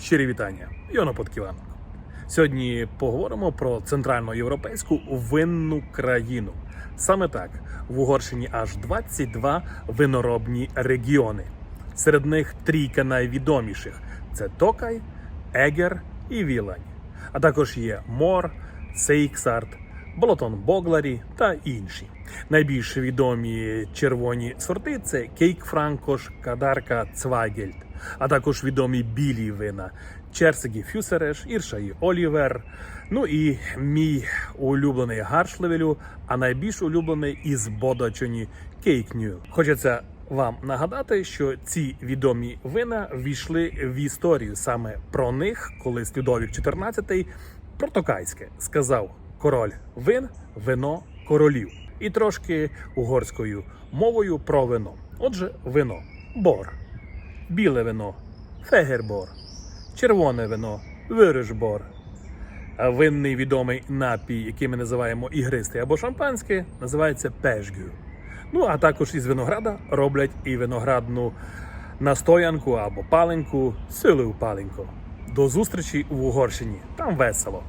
Щирі вітання, Йона Подківанок. Сьогодні поговоримо про центральноєвропейську винну країну. Саме так в Угорщині аж 22 виноробні регіони. Серед них трійка найвідоміших: це Токай, Егер і Вілань. А також є Мор, Сейксарт, Болотон Богларі та інші. Найбільш відомі червоні сорти це Кейк Франкош, Кадарка, Цвайгельд, а також відомі білі вина Черсегі Фюсереш, Іршаї Олівер. Ну і мій улюблений Гаршлевелю, а найбільш улюблений із Бодачоні Кейк Нью. Хочеться вам нагадати, що ці відомі вина війшли в історію саме про них, коли Людовік XIV Протокайське сказав король вин, вино королів. І трошки угорською мовою про вино. Отже, вино бор, біле вино фегербор, червоне вино виришбор. Винний відомий напій, який ми називаємо ігристий або шампанське, називається пешгю. Ну а також із винограда роблять і виноградну настоянку або паленку, силу паленьку. До зустрічі в Угорщині. Там весело.